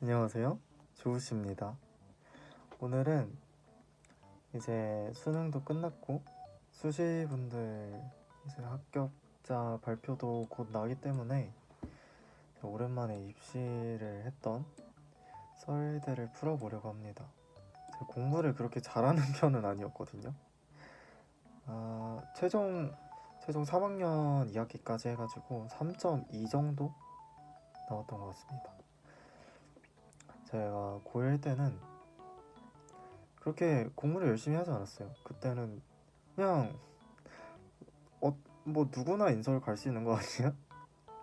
안녕하세요. 조우씨입니다. 오늘은 이제 수능도 끝났고 수시분들 이제 합격자 발표도 곧 나기 때문에 오랜만에 입시를 했던 썰들을 풀어보려고 합니다. 공부를 그렇게 잘하는 편은 아니었거든요. 아, 최종 최종 3학년 2학기까지 해가지고 3.2 정도 나왔던 것 같습니다. 제가 고1 때는 그렇게 공부를 열심히 하지 않았어요. 그때는 그냥 어, 뭐 누구나 인서울 갈 수 있는 거 아니야?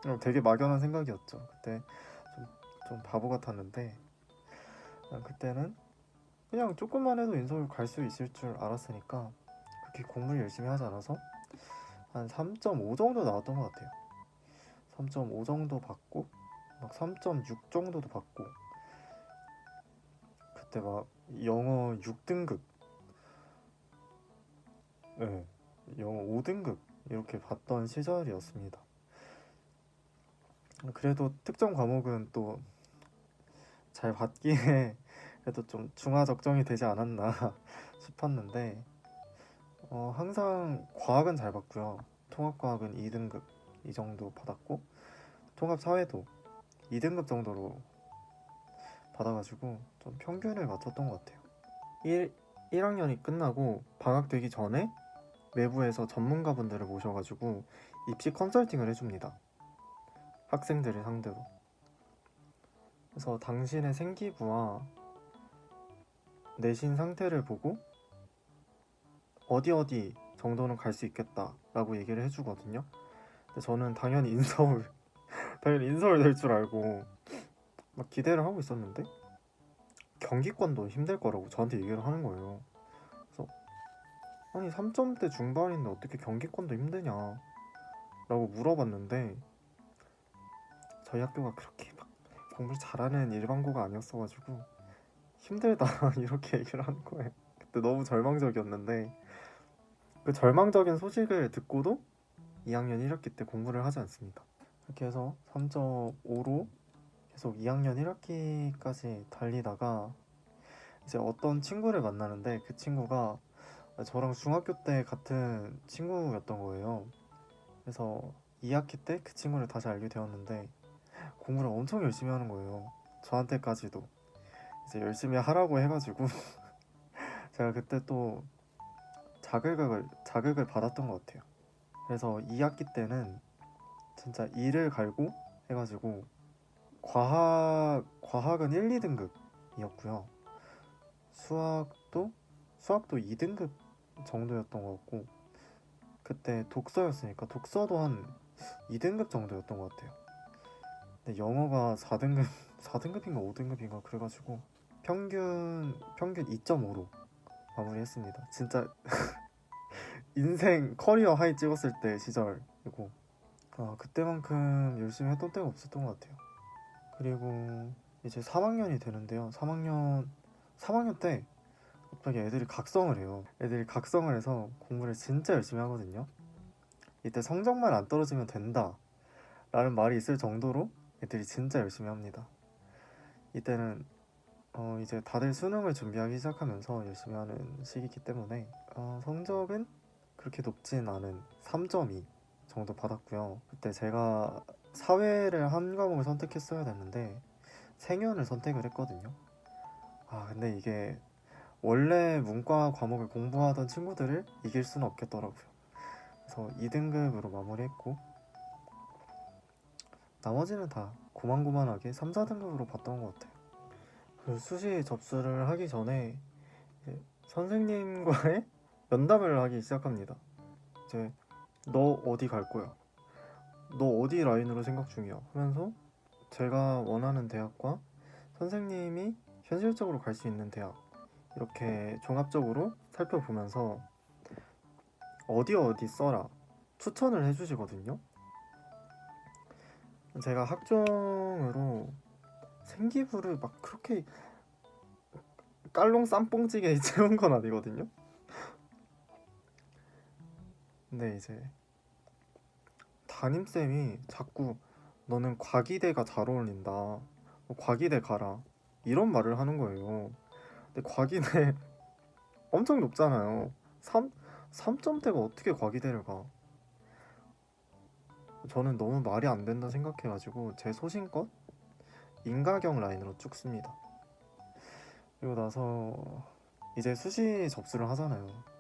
그냥 되게 막연한 생각이었죠. 그때 좀, 좀 바보 같았는데 그냥 그때는 그냥 조금만 해도 인서울 갈 수 있을 줄 알았으니까 그렇게 공부를 열심히 하지 않아서 한 3.5 정도 나왔던 것 같아요. 3.5 정도 받고 막 3.6 정도도 받고 그때 막 영어 6등급 네, 영어 5등급 이렇게 받던 시절이었습니다. 그래도 특정 과목은 또잘 받기에 그래도 좀 중하적정이 되지 않았나 싶었는데 어, 항상 과학은 잘 받고요. 통합과학은 2등급 이 정도 받았고 통합사회도 2등급 정도로 받아가지고 좀 평균을 맞췄던 것 같아요. 1, 1학년이 끝나고 방학 되기 전에 외부에서 전문가분들을 모셔가지고 입시 컨설팅을 해줍니다. 학생들을 상대로. 그래서 당신의 생기부와 내신 상태를 보고 어디 어디 정도는 갈 수 있겠다라고 얘기를 해주거든요. 근데 저는 당연히 인서울, 당연히 인서울 될 줄 알고 막 기대를 하고 있었는데 경기권도 힘들 거라고 저한테 얘기를 하는 거예요. 그래서 아니 3점대 중반인데 어떻게 경기권도 힘드냐 라고 물어봤는데 저희 학교가 그렇게 막 공부를 잘하는 일반고가 아니었어가지고 힘들다 이렇게 얘기를 하는 거예요. 그때 너무 절망적이었는데 그 절망적인 소식을 듣고도 2학년 1학기 때 공부를 하지 않습니다. 이렇게 해서 3.5로 계속 2학년 1학기까지 달리다가 이제 어떤 친구를 만나는데 그 친구가 저랑 중학교 때 같은 친구였던 거예요. 그래서 2학기 때 그 친구를 다시 알게 되었는데 공부를 엄청 열심히 하는 거예요. 저한테까지도 이제 열심히 하라고 해가지고 제가 그때 또 자극을 자극을 받았던 것 같아요. 그래서 2학기 때는 진짜 이를 갈고 해가지고 과학 과학은 1, 2등급이었고요. 수학도 수학도 2등급 정도였던 것 같고 그때 독서였으니까 독서도 한 2등급 정도였던 것 같아요. 근데 영어가 4등급 4등급인가 5등급인가 그래가지고 평균 평균 2.5로 마무리했습니다. 진짜 인생 커리어 하이 찍었을 때 시절이고 아, 그때만큼 열심히 했던 때가 없었던 것 같아요. 그리고 이제 3학년이 되는데요. 3학년 3학년 때 갑자기 애들이 각성을 해요. 애들이 각성을 해서 공부를 진짜 열심히 하거든요. 이때 성적만 안 떨어지면 된다. 라는 말이 있을 정도로 애들이 진짜 열심히 합니다. 이때는 어, 이제 다들 수능을 준비하기 시작하면서 열심히 하는 시기이기 때문에 어, 성적은 그렇게 높진 않은 3.2 정도 받았고요. 그때 제가 사회를 한 과목을 선택했어야 됐는데 생연을 선택을 했거든요. 아 근데 이게 원래 문과 과목을 공부하던 친구들을 이길 수는 없겠더라고요. 그래서 2등급으로 마무리했고 나머지는 다 고만고만하게 3, 4등급으로 봤던 것 같아요. 그 수시 접수를 하기 전에 선생님과의 면담을 하기 시작합니다. 이제 너 어디 갈 거야? 너 어디 라인으로 생각 중이야? 하면서 제가 원하는 대학과 선생님이 현실적으로 갈 수 있는 대학 이렇게 종합적으로 살펴보면서 어디 어디 써라 추천을 해주시거든요. 제가 학종으로 생기부를 막 그렇게 깔롱 쌈뽕찌게 채운 건 아니거든요. 근데 이제 담임쌤이 자꾸 너는 과기대가 잘 어울린다. 뭐 과기대 가라 이런 말을 하는 거예요. 근데 과기대 엄청 높잖아요. 3 3점대가 어떻게 과기대를 가? 저는 너무 말이 안 된다 생각해가지고 제 소신껏 인가경 라인으로 쭉 씁니다. 그리고 나서 이제 수시 접수를 하잖아요.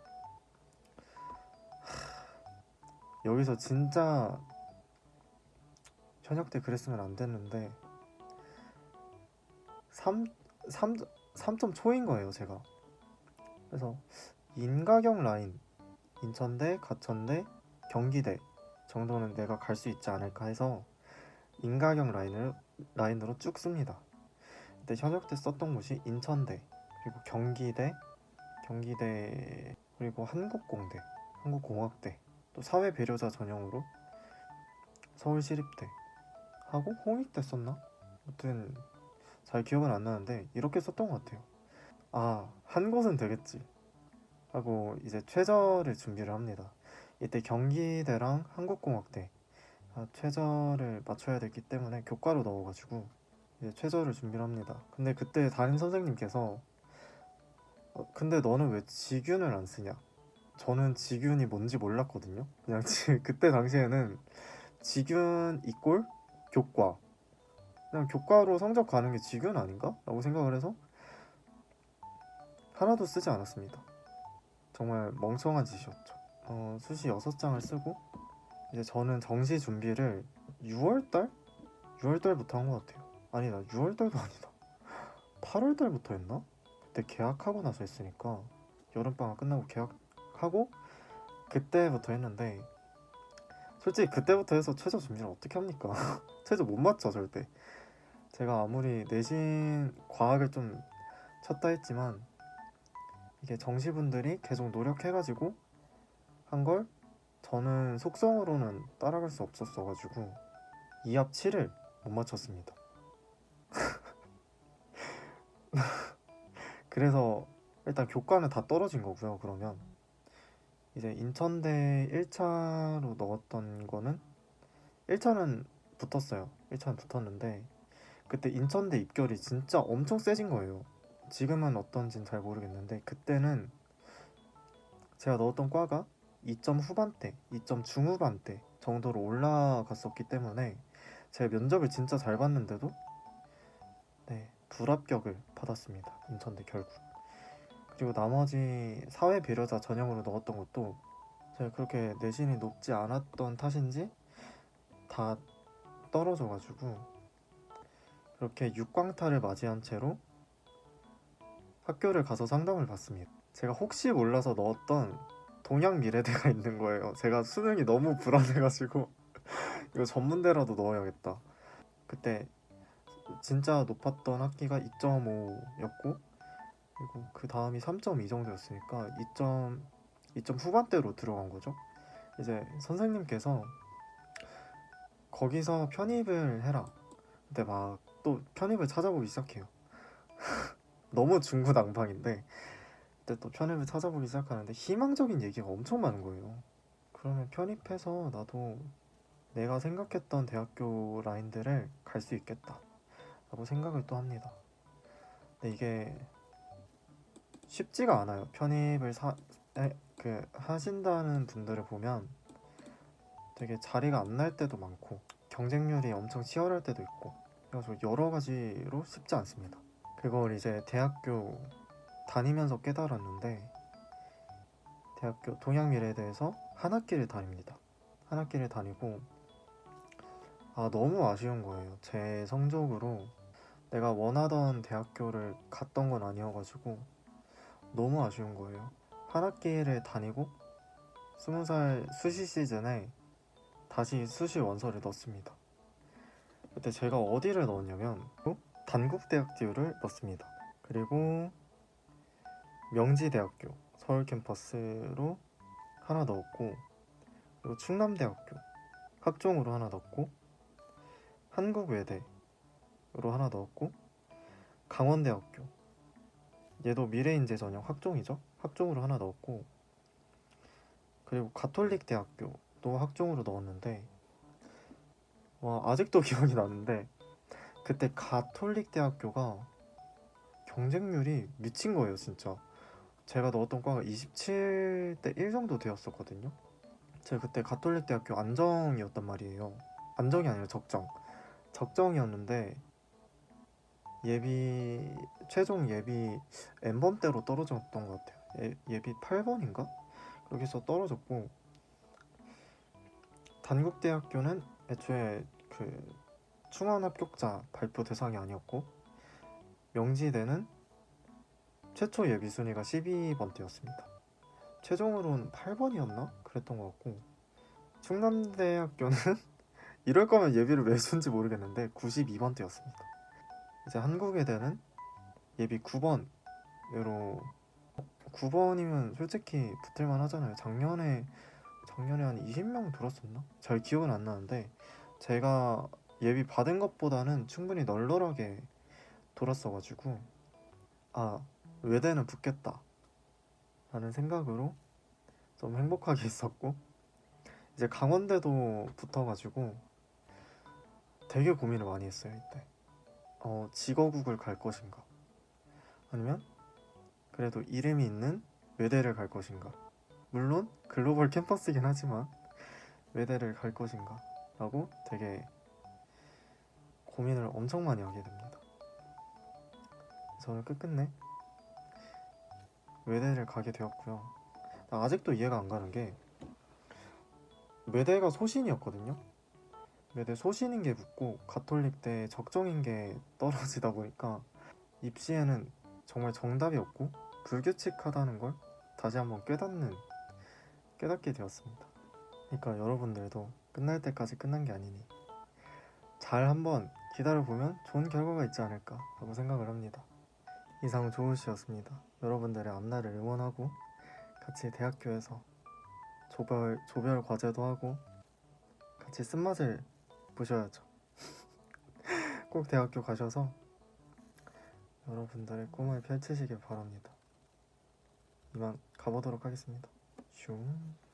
여기서 진짜 현역 때 그랬으면 안 됐는데 3, 3, 3점 초인 거예요 제가 그래서 인가경 라인 인천대, 가천대, 경기대 정도는 내가 갈 수 있지 않을까 해서 인가경 라인을 라인으로 쭉 씁니다. 그때 현역 때 썼던 곳이 인천대 그리고 경기대, 경기대 그리고 한국공대, 한국공학대 또 사회 배려자 전형으로 서울시립대 하고 홍익대 썼나? 아무튼 잘 기억은 안 나는데 이렇게 썼던 것 같아요. 아, 한 곳은 되겠지. 하고 이제 최저를 준비를 합니다. 이때 경기대랑 한국공학대 아, 최저를 맞춰야 됐기 때문에 교과로 넣어가지고 이제 최저를 준비를 합니다. 근데 그때 담임 선생님께서 어, 근데 너는 왜 지균을 안 쓰냐? 저는 지균이 뭔지 몰랐거든요. 그냥 지, 그때 당시에는 지균 이꼴 교과 그냥 교과로 성적 가는 게 지균 아닌가? 라고 생각을 해서 하나도 쓰지 않았습니다. 정말 멍청한 짓이었죠. 어, 수시 6장을 쓰고 이제 저는 정시 준비를 6월달? 6월달부터 한 것 같아요. 아니다, 6월달도 아니다. 8월달부터 했나? 그때 계약하고 나서 했으니까 여름방학 끝나고 계약 하고 그때부터 했는데 솔직히 그때부터 해서 최저 준비를 어떻게 합니까? 최저 못 맞죠 절대. 제가 아무리 내신 과학을 좀 쳤다 했지만 이게 정시분들이 계속 노력해가지고 한 걸 저는 속성으로는 따라갈 수 없었어가지고 2합 7을 못 맞췄습니다. 그래서 일단 교과는 다 떨어진 거고요. 그러면 이제 인천대 1차로 넣었던 거는 1차는 붙었어요. 1차는 붙었는데 그때 인천대 입결이 진짜 엄청 세진 거예요. 지금은 어떤진 잘 모르겠는데 그때는 제가 넣었던 과가 2점 후반대, 2점 중후반대 정도로 올라갔었기 때문에 제가 면접을 진짜 잘 봤는데도 네 불합격을 받았습니다. 인천대 결국. 그리고 나머지 사회 배려자 전형으로 넣었던 것도 제가 그렇게 내신이 높지 않았던 탓인지 다 떨어져가지고 그렇게 육광탈을 맞이한 채로 학교를 가서 상담을 받습니다. 제가 혹시 몰라서 넣었던 동양 미래대가 있는 거예요. 제가 수능이 너무 불안해가지고 이거 전문대라도 넣어야겠다. 그때 진짜 높았던 학기가 2.5였고 그리고 그 다음이 3.2 정도였으니까 2점 2점 후반대로 들어간 거죠. 이제 선생님께서 거기서 편입을 해라. 근데 막 또 편입을 찾아보기 시작해요. 너무 중구난방인데 그때 또 편입을 찾아보기 시작하는데 희망적인 얘기가 엄청 많은 거예요. 그러면 편입해서 나도 내가 생각했던 대학교 라인들을 갈 수 있겠다. 라고 생각을 또 합니다. 근데 이게 쉽지가 않아요. 편입을 사, 에, 그 하신다는 분들을 보면 되게 자리가 안 날 때도 많고 경쟁률이 엄청 치열할 때도 있고 그래서 여러 가지로 쉽지 않습니다. 그걸 이제 대학교 다니면서 깨달았는데 대학교 동양미래에 대해서 한 학기를 다닙니다. 한 학기를 다니고 아 너무 아쉬운 거예요. 제 성적으로 내가 원하던 대학교를 갔던 건 아니어가지고 너무 아쉬운 거예요. 한 학기를 다니고 스무 살 수시 시즌에 다시 수시 원서를 넣습니다. 그때 제가 어디를 넣었냐면 단국대학교를 넣습니다. 그리고 명지대학교 서울 캠퍼스로 하나 넣었고 그리고 충남대학교 학종으로 하나 넣었고 한국외대로 하나 넣었고 강원대학교 얘도 미래인재 전형 학종이죠 학종으로 하나 넣었고 그리고 가톨릭 대학교도 학종으로 넣었는데 와 아직도 기억이 나는데 그때 가톨릭 대학교가 경쟁률이 미친 거예요, 진짜. 제가 넣었던 과가 27대 1 정도 되었었거든요. 제가 그때 가톨릭 대학교 안정이었단 말이에요. 안정이 아니라 적정. 적정이었는데 예비 최종 예비 N번 대로 떨어졌던 것 같아요. 예, 예비 8번인가? 여기서 떨어졌고 단국대학교는 애초에 그 충원 합격자 발표 대상이 아니었고 명지대는 최초 예비 순위가 12번대였습니다. 최종으로는 8번이었나? 그랬던 것 같고 충남대학교는 이럴 거면 예비를 왜 준지 모르겠는데 92번대였습니다. 이제 한국외대는 예비 9번으로 9번이면 솔직히 붙을만 하잖아요. 작년에 작년에 한 20명 들었었나? 잘 기억은 안 나는데 제가 예비 받은 것보다는 충분히 널널하게 돌았어가지고 아 외대는 붙겠다 라는 생각으로 좀 행복하게 있었고 이제 강원대도 붙어가지고 되게 고민을 많이 했어요 이때 어 직어국을 갈 것인가? 아니면 그래도 이름이 있는 외대를 갈 것인가? 물론 글로벌 캠퍼스이긴 하지만 외대를 갈 것인가? 라고 되게 고민을 엄청 많이 하게 됩니다. 저는 끝끝내 외대를 가게 되었고요. 나 아직도 이해가 안 가는 게 외대가 소신이었거든요 외대 소신인 게 붙고 가톨릭 대 적정인 게 떨어지다 보니까 입시에는 정말 정답이 없고 불규칙하다는 걸 다시 한번 깨닫는 깨닫게 되었습니다. 그러니까 여러분들도 끝날 때까지 끝난 게 아니니 잘 한번 기다려 보면 좋은 결과가 있지 않을까 라고 생각을 합니다. 이상 조우 씨였습니다. 여러분들의 앞날을 응원하고 같이 대학교에서 조별 조별 과제도 하고 같이 쓴맛을 보셔야죠. 꼭 대학교 가셔서 여러분들의 꿈을 펼치시길 바랍니다. 이만 가보도록 하겠습니다. 슝.